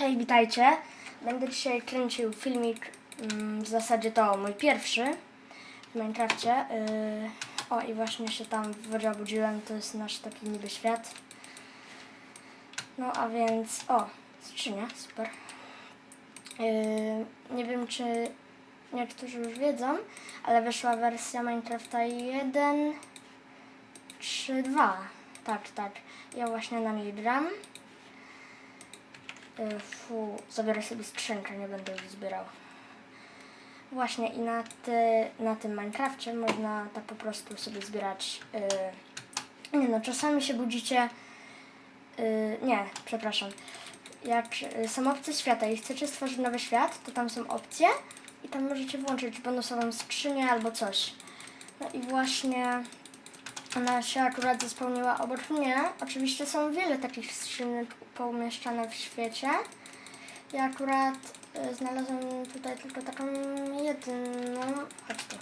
Hej, witajcie. Będę dzisiaj kręcił filmik, mm, w zasadzie to mój pierwszy w Minecrafcie. Yy, o, i właśnie się tam wodzie to jest nasz taki niby świat. No, a więc, o, skrzynia, super. Yy, nie wiem, czy niektórzy już wiedzą, ale wyszła wersja Minecrafta 1, 3, 2. Tak, tak. Ja właśnie na niej gram. Y, Fu, zabiorę sobie skrzynkę, nie będę już zbierał. Właśnie i na, na tym Minecrafcie można tak po prostu sobie zbierać. y, nie no, czasami się budzicie. y, nie, przepraszam. Jak są opcje świata i chcecie stworzyć nowy świat, to tam są opcje i tam możecie włączyć bonusową skrzynię albo coś. No i właśnie ona się akurat zespełniła obok mnie. Oczywiście są wiele takich skrzynek poumieszczane w świecie. Ja akurat y, znalazłem tutaj tylko taką jedną. Chodź tu.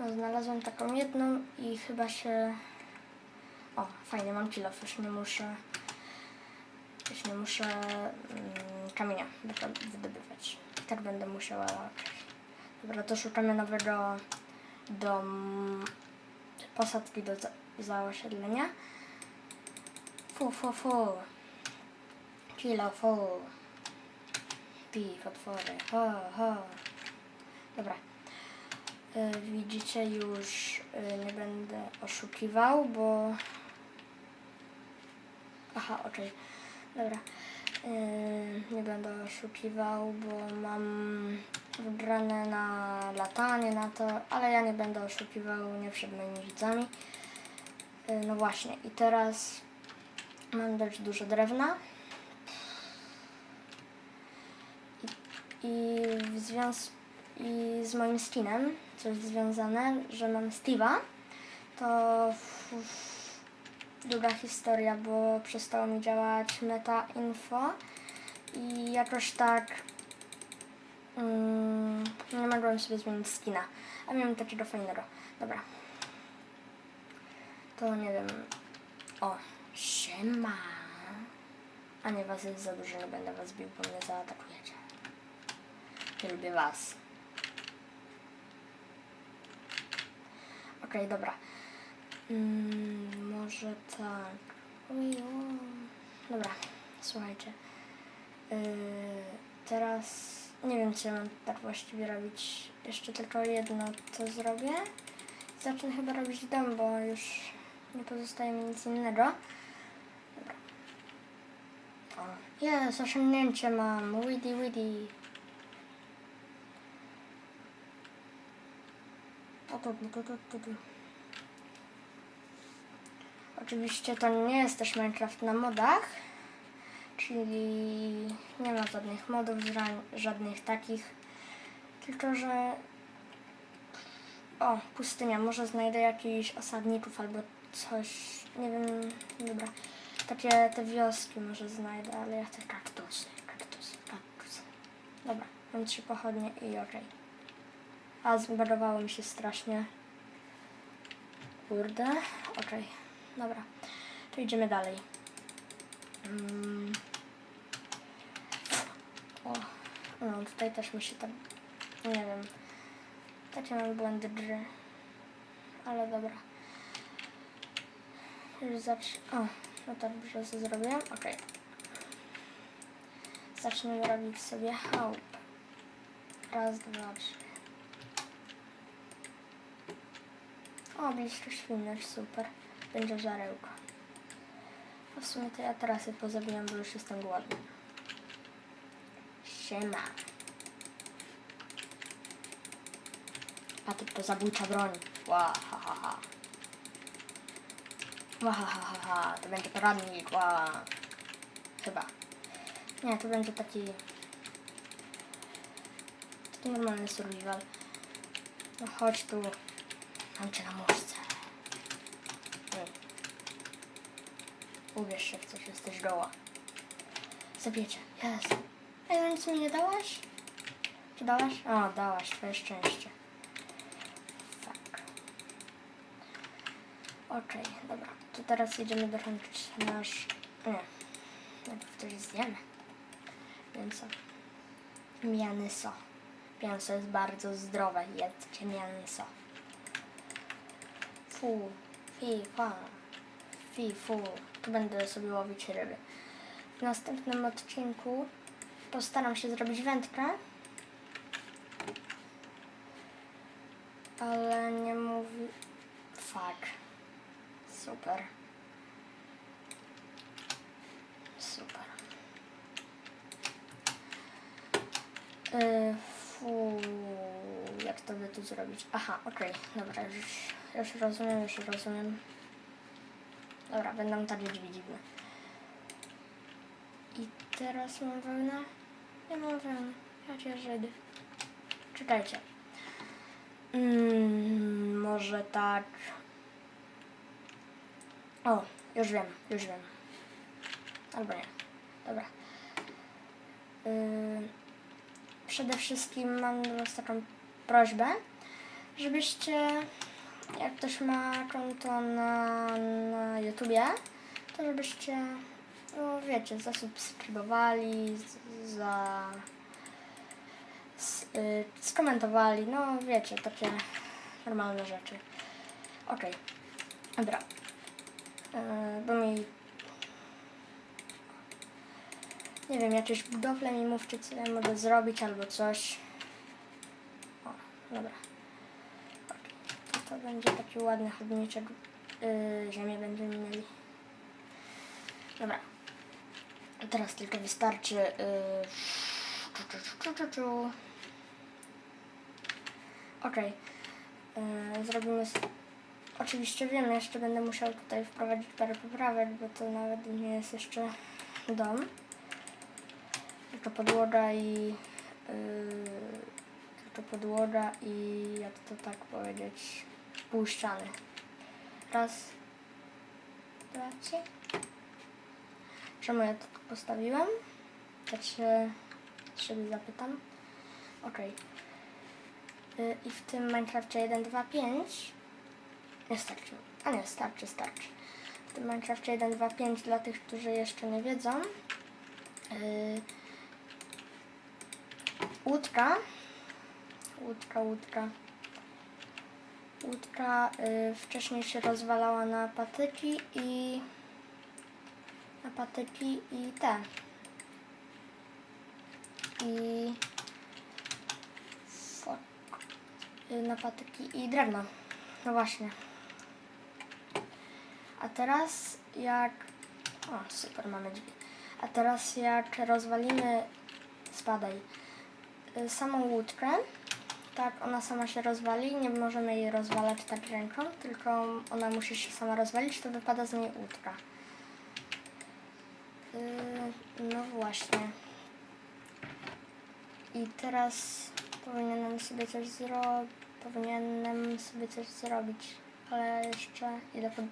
No, znalazłem taką jedną i chyba się. O, fajnie, mam kilof, już nie muszę. Już nie muszę mm, kamienia wydo- wydobywać. Tak będę musiała. Dobra, to szukamy nowego dom posadki do za, za osiedlenia. Fu, fu, fu. Kilo, fu. Pi, potwory. Ho, ho. Dobra. Y, widzicie, już y, nie będę oszukiwał, bo... Aha, okej. Dobra. Y, nie będę oszukiwał, bo mam wybrane na latanie, na to, ale ja nie będę oszukiwał nie przed moimi widzami. Y, No właśnie, i teraz mam dość dużo drewna. I, i w związku i z moim skinem, co jest związane, że mam Steve'a, to f, f, długa historia, bo przestało mi działać meta info i jakoś tak Mm, nie mogłem sobie zmienić skina. A miałem takiego fajnego. Dobra. To nie wiem. O, siema. A nie, was jest za dużo, nie będę was bił, bo mnie zaatakujecie. Nie lubię was. Okej, dobra. Mm, może tak. Oj, o. Dobra, słuchajcie. Yy, teraz nie wiem, co mam tak właściwie robić. Jeszcze tylko jedno, co zrobię. Zacznę chyba robić dom, bo już nie pozostaje mi nic innego. Jest, osiągnięcie mam. Tu, tu. Oczywiście to nie jest też Minecraft na modach, czyli nie ma żadnych modów, ża- żadnych takich, tylko że o, pustynia, może znajdę jakichś osadników albo coś, nie wiem, dobra, takie te wioski może znajdę, ale ja chcę kaktusy, kaktusy, kaktusy. Dobra, mam trzy pochodnie i okej. A zbagowało mi się strasznie. Kurde, okej, dobra, to idziemy dalej. Mm. O, no tutaj też mi się tak, nie wiem, takie mam błędy gry, ale dobra. Już zacznę, o, no dobrze to zrobiłem, okej. Zacznijmy robić sobie chałup. Raz, dwa, trzy. O, blisko świnność, super. Będzie żarełko. A w sumie to ja teraz je pozabijam, bo już jestem głodny. Siema. Patyk to zabójcza broń. Ła, ha, ha, ha. Ła, ha, ha, ha, ha. To będzie poradnik. Ła. Chyba. Nie, to będzie taki... Taki normalny survival. No chodź tu. Mam cię na muszce. Mm. Uwierz się w coś, jesteś goła. Zabiecie. Jest. Ej, no nic mi nie dałaś? Czy dałaś? O, dałaś, twoje szczęście. Fuck. Okej, dobra. To teraz jedziemy dokończyć nasz... Nie. Najpierw coś zjemy. Mięso. Mięso. Mięso jest bardzo zdrowe. Jedzcie mięso. Fu, fi, fa, fi, fu. Tu będę sobie łowić ryby. W następnym odcinku postaram się zrobić wędkę. Ale nie mówi... Fuck. Super. Super. Yy, fu, jak to by tu zrobić? Aha, okej, dobra, już, już rozumiem, już rozumiem. Dobra, będą takie drzwi dziwne. I teraz mam wełnę? Nie mam wełny. Ja cię Żydy. Czekajcie. Mm, może tak. O, już wiem, już wiem. Albo nie. Dobra. Yy, przede wszystkim mam do Was taką prośbę, żebyście, jak ktoś ma konto na, na YouTubie, to żebyście, no wiecie, zasubskrybowali, z- za, s, y, skomentowali, no wiecie, takie normalne rzeczy. Okej, dobra. Yy, bo mi nie wiem, jakieś budowle mi mówcie, co ja mogę zrobić albo coś. O, dobra. To, to będzie taki ładny chodniczek. Yy, ziemię będziemy mieli. Dobra. Teraz tylko wystarczy. Yy, czu, czu, czu. Okej. Yy, zrobimy. Oczywiście wiem, jeszcze będę musiał tutaj wprowadzić parę poprawek, bo to nawet nie jest jeszcze dom. Tylko podłoga i yy, tylko podłoga i jak to tak powiedzieć pół ściany. Raz, dwa, trzy. Czemu ja to tu postawiłem? Tak się siebie zapytam. Okej. Yy, I w tym Minecrafcie 1, 2, 5 nie starczy. A nie, starczy, starczy. W tym Minecrafcie 1, 2, 5 dla tych, którzy jeszcze nie wiedzą. Yy, łódka. Łódka, łódka. Łódka y, wcześniej się rozwalała na patyki i na patyki i te. I fuck. Y, na patyki i drewno. No właśnie. Teraz jak... O, super, mamy drzwi. A teraz jak rozwalimy... Spadaj. Y, Samą łódkę, tak ona sama się rozwali, nie możemy jej rozwalać tak ręką, tylko ona musi się sama rozwalić, to wypada z niej łódka. Y, No właśnie. I teraz powinienem sobie coś zrobić. Powinienem sobie coś zrobić, ale jeszcze ile pod...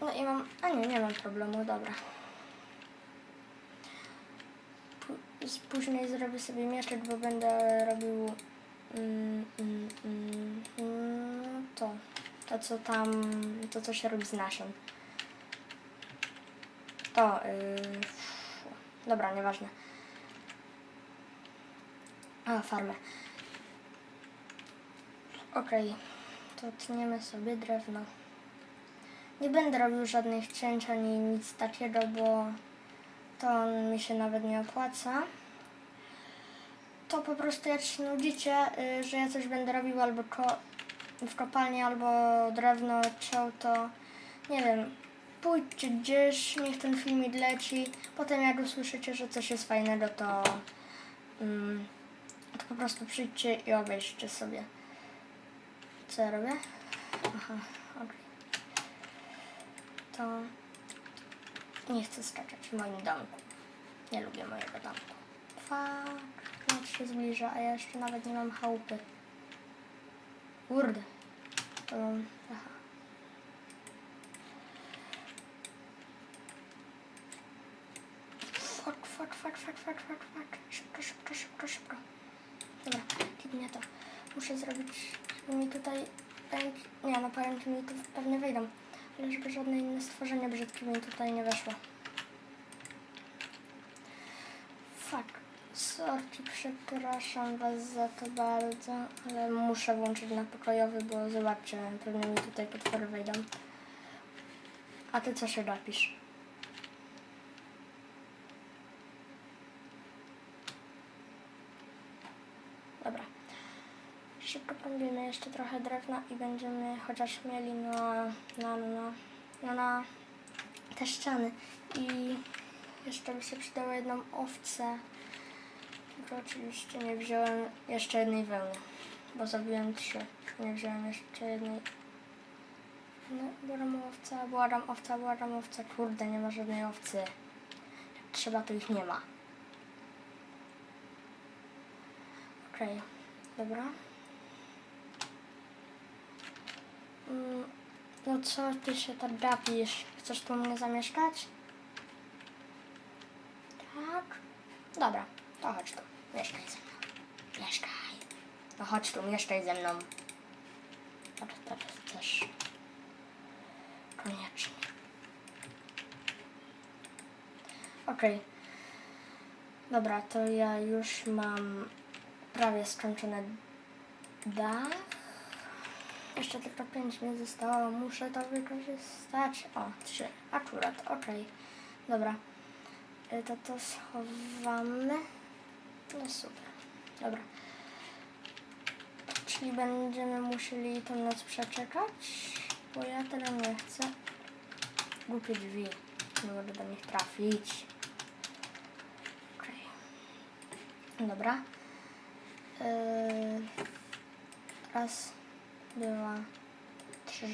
No i mam... A nie, nie mam problemu, dobra. Później zrobię sobie mieczek, bo będę robił mm, mm, mm, to. To co tam, to co się robi z nasion. To, yy, dobra, nieważne. A, farmę. Okej, to tniemy sobie drewno. Nie będę robił żadnych cięć ani nic takiego, bo to mi się nawet nie opłaca. To po prostu jak się nudzicie, y, że ja coś będę robił albo w kopalni, albo drewno ciął, to nie wiem, pójdźcie gdzieś, niech ten filmik leci. Potem jak usłyszycie, że coś jest fajnego, to, mm, to po prostu przyjdźcie i obejrzcie sobie. Co ja robię? Aha, okej. To nie chcę skakać w moim domku. Nie lubię mojego domku. Noc się zbliża, a ja jeszcze nawet nie mam chałupy. Kurde. Mam... Aha. Fuck, fuck, fuck, fuck, fuck, fuck, fuck. Szybko, szybko, szybko, szybko. Dobra, kidnie to. Muszę zrobić, żeby mi tutaj pająki... Nie, no pająki mi tu pewnie wejdą. Żeby żadne inne stworzenie brzydkie mi tutaj nie weszło. Fuck. Sorki, przepraszam was za to bardzo, ale muszę włączyć na pokojowy, bo zobaczcie, pewnie mi tutaj potwory wejdą. A ty co się napisz? Dobra. Prąbimy jeszcze trochę drewna i będziemy chociaż mieli na, na, na, na, na te ściany. I jeszcze by się przydało jedną owcę. Tylko oczywiście nie wziąłem jeszcze jednej wełny, bo zabiłem trzy. Nie wziąłem jeszcze jednej. No, błagam owca, błagam owca, błagam owca. Kurde, nie ma żadnej owcy. Jak trzeba, to ich nie ma. Okej, dobra. Mm, No co ty się tak gapisz? Chcesz tu mnie zamieszkać? Tak? Dobra, to chodź tu. Mieszkaj ze mną. Mieszkaj. No chodź tu, mieszkaj ze mną. Teraz, teraz też. Koniecznie. Okej. Dobra, to ja już mam prawie skończone dach. Jeszcze tylko 5 mi zostało. Muszę to wykorzystać. O, 3. Akurat, okej. Dobra. Y, To to schowamy. No super. Dobra. Czyli będziemy musieli tą noc przeczekać, bo ja teraz nie chcę. Głupie drzwi. Nie mogę do nich trafić. Okej. Dobra. Yy, raz, dwa, trzy.